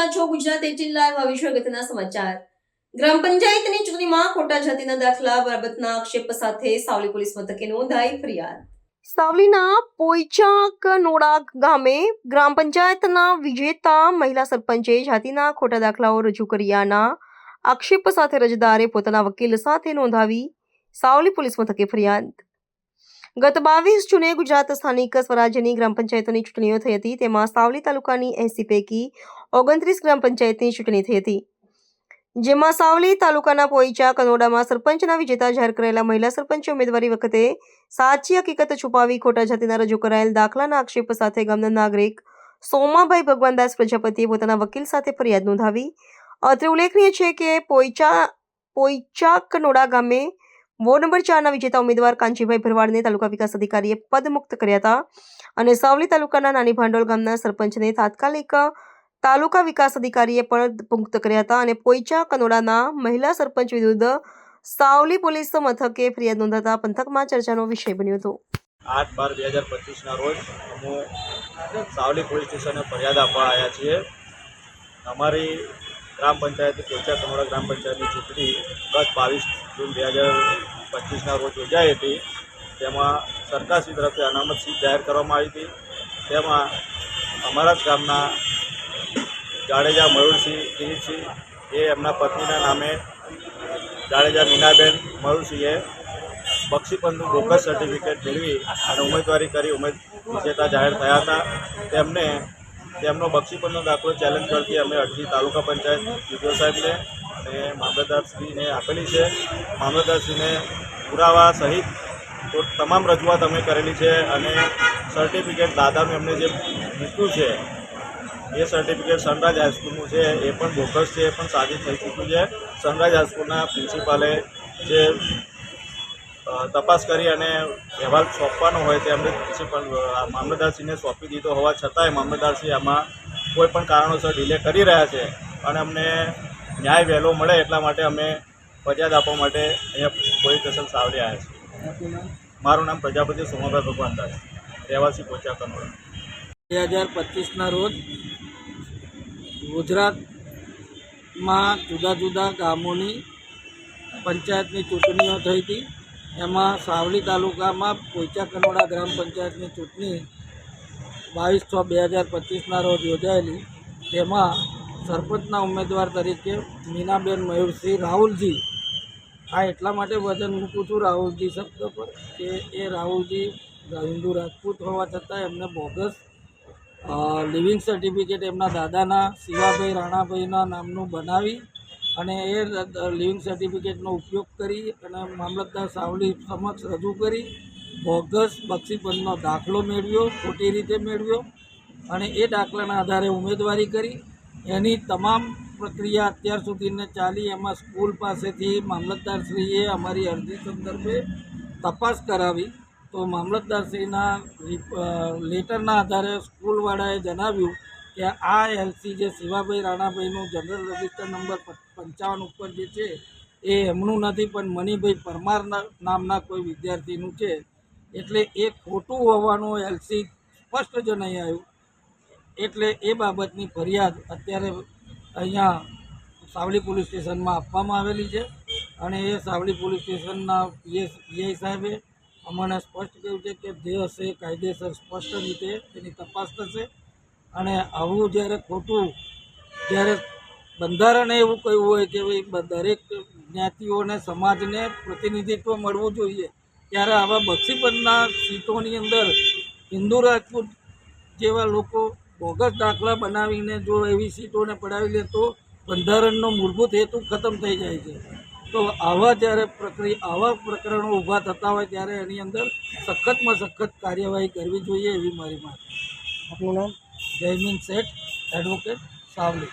રહ્યા છો Gujarat eighteen live આ વિશ્વ અગત્યના સમાચાર. ગ્રામ પંચાયતની ચૂંટણીમાં ખોટા જાતિના દાખલા, બાબતના આક્ષેપ સાથે સાવલી પોલીસ મથકે નોંધાઈ ફરિયાદ. સાવલીના પોઈચાક નોડા ગામે ગ્રામ પંચાયતના વિજેતા મહિલા સરપંચે જાતિના ખોટા દાખલાઓ રજૂ કર્યાના આક્ષેપ સાથે રજદારે પોતાના વકીલ સાથે નોંધાવી સાવલી પોલીસ મથકે ફરિયાદ. ગત બાવીસ જૂને ગુજરાત સ્થાનિક સ્વરાજ્યની ગ્રામ પંચાયતોની ચૂંટણીઓ થઈ હતી. તેમાં સાવલી તાલુકાની એસી પૈકી ઓગણત્રીસ ગ્રામ પંચાયતની ચૂંટણી થઈ હતી. જેમાં સાવલી તાલુકાના પોઈચા કનોડામાં સરપંચના વિજેતા જાહેર કરાયેલા મહિલા સરપંચ ઉમેદવારી વખતે સાચી હકીકત છુપાવી ખોટા જાતિના રજૂ કરાયેલ દાખલાના આક્ષેપ સાથે ગામના નાગરિક સોમાભાઈ ભગવાનદાસ પ્રજાપતિએ પોતાના વકીલ સાથે ફરિયાદ નોંધાવી. અત્રે ઉલ્લેખનીય છે કે પોઈચા પોઈચા કનોડા ગામે વોર્ડ નંબર ચારના વિજેતા ઉમેદવાર કાંચીભાઈ ભરવાડને તાલુકા વિકાસ અધિકારીએ પદમુક્ત કર્યા હતા અને સાવલી તાલુકાના નાની ભાંડોળ ગામના સરપંચને તાત્કાલિક તાલુકા વિકાસ અધિકારીએ પદ મુક્ત કર્યા હતા અને પોઈચા કનોડાના મહિલા સરપંચ વિરુદ્ધ સાવલી પોલીસ મથકે ફરિયાદ નોંધાતા પંથકમાં ચર્ચાનો વિષય બન્યો હતો. આઠ બાર બે હજાર પચીસના રોજ અમે સાવલી પોલીસ સ્ટેશને ફરિયાદ આપવા આવ્યા છીએ. અમારી ગ્રામ પંચાયત કોચા કનોડા ગ્રામ પંચાયતની ચૂંટણી ગત બાવીસ જૂન બે હજાર પચીસના રોજ યોજાઈ હતી. તેમાં સરકારશ્રી તરફથી અનામત સીટ જાહેર કરવામાં આવી હતી. તેમાં અમારા જ ગામના જાડેજા મયુરસિંહ દિલીપસિંહ, એ એમના પત્નીના નામે જાડેજા મીનાબેન મયુરસિંહે બક્ષીપંથનું બોગસ સર્ટિફિકેટ મેળવી અને ઉમેદવારી કરી ઉમેદ વિજેતા જાહેર થયા હતા. તેમને તેમનો બક્ષીપંથનો દાખલો ચેલેન્જ કરતી અમે અરજી તાલુકા પંચાયત ડીડીઓ સાહેબને અને મામલતદારશ્રીને આપેલી છે. મામલતદારશ્રીને પુરાવા સહિત તમામ રજૂઆત અમે કરેલી છે અને સર્ટિફિકેટ દાદાનું એમને જે મૂક્યું છે, એ સર્ટિફિકેટ સનરાજ હાઈસ્કૂલનું છે, એ પણ બોગસ છે, એ પણ સાબિત થઈ ચૂક્યું છે. સનરાજ હાઈસ્કૂલના પ્રિન્સિપાલે જે તપાસ કરી અને અહેવાલ સોંપવાનો હોય તે અમને પ્રિન્સિપલ પણ મામલતદારશ્રીને સોંપી દીધો હોવા છતાંય મામલતદારશ્રી આમાં કોઈ પણ કારણોસર ડિલે કરી રહ્યા છે અને અમને ન્યાય વહેલો મળે એટલા માટે અમે ફરિયાદ આપવા માટે અહીંયા પોલીસ સ્ટેશન સાવલી આવ્યા છીએ. મારું નામ પ્રજાપતિ સોમાભાઈ ભગવાનદાસ રહેવાસી પોચા કનોડા. બે હજાર પચીસના રોજ ગુજરાતમાં જુદા જુદા ગામોની પંચાયતની ચૂંટણીઓ થઈ હતી. એમાં સાવલી તાલુકામાં પોઈચા કનોડા ગ્રામ પંચાયતની ચૂંટણી બાવીસ છ બે હજાર પચીસના રોજ યોજાયેલી. તેમાં સરપંચના ઉમેદવાર તરીકે મીનાબેન મયુરસિંહ રાહુલજી. આ એટલા માટે વજન મૂકું છું રાહુલજી શબ્દ પર કે એ રાહુલજી હિન્દુ રાજપૂત હોવા છતાં એમને બોગસ લિવિંગ સર્ટિફિકેટ એમના દાદાના, શિવાભાઈ રાણાભાઈના નામનું બનાવી અને એ લિવિંગ સર્ટિફિકેટનો ઉપયોગ કરી અને મામલતદાર સાવલી સમક્ષ રજૂ કરી, બોગસ બક્ષીપંચનો દાખલો મેળવ્યો, ખોટી રીતે મેળવ્યો અને એ દાખલાના આધારે ઉમેદવારી કરી. એની તમામ પ્રક્રિયા અત્યાર સુધીને ચાલી. એમાં સ્કૂલ પાસેથી મામલતદારશ્રીએ અમારી અરજી સંદર્ભે તપાસ કરાવી. તો મામલતદારશ્રીના લેટરના આધારે સ્કૂલવાળાએ જણાવ્યું કે આ એલસી જે શિવાભાઈ રાણાભાઈનું જનરલ રજિસ્ટર નંબર પંચાવન ઉપર જે છે, એ એમનું નથી, પણ મણિભાઈ પરમાર નામના કોઈ વિદ્યાર્થીનું છે. એટલે એ ખોટું હોવાનું એલસી સ્પષ્ટ જણાઈ આવ્યું. એટલે એ બાબતની ફરિયાદ અત્યારે અહીંયા સાવલી પોલીસ સ્ટેશનમાં આપવામાં આવેલી છે અને એ સાવલી પોલીસ સ્ટેશનના પીએસ પીઆઈ સાહેબે અમને સ્પષ્ટ કહ્યું છે કે જે હશે કાયદેસર સ્પષ્ટ રીતે તેની તપાસ થશે. અને આવું જ્યારે ખોટું જ્યારે બંધારણે એવું કહ્યું હોય કે ભાઈ દરેક જ્ઞાતિઓને સમાજને પ્રતિનિધિત્વ મળવું જોઈએ. ત્યારે આવા બક્ષીપદના સીટોની અંદર હિન્દુ રાજપૂત જેવા લોકો બોગસ દાખલા બનાવીને જો એવી સીટોને પડાવી લે તો બંધારણનો મૂળભૂત હેતુ ખતમ થઈ જાય છે. તો આવા જ્યારે પ્રક્રિયા આવા પ્રકરણો ઊભા થતા હોય ત્યારે એની અંદર સખતમાં સખત કાર્યવાહી કરવી જોઈએ એવી મારી માંગ આપણું નામ? જયમીન શેઠ એડવોકેટ સાવલી.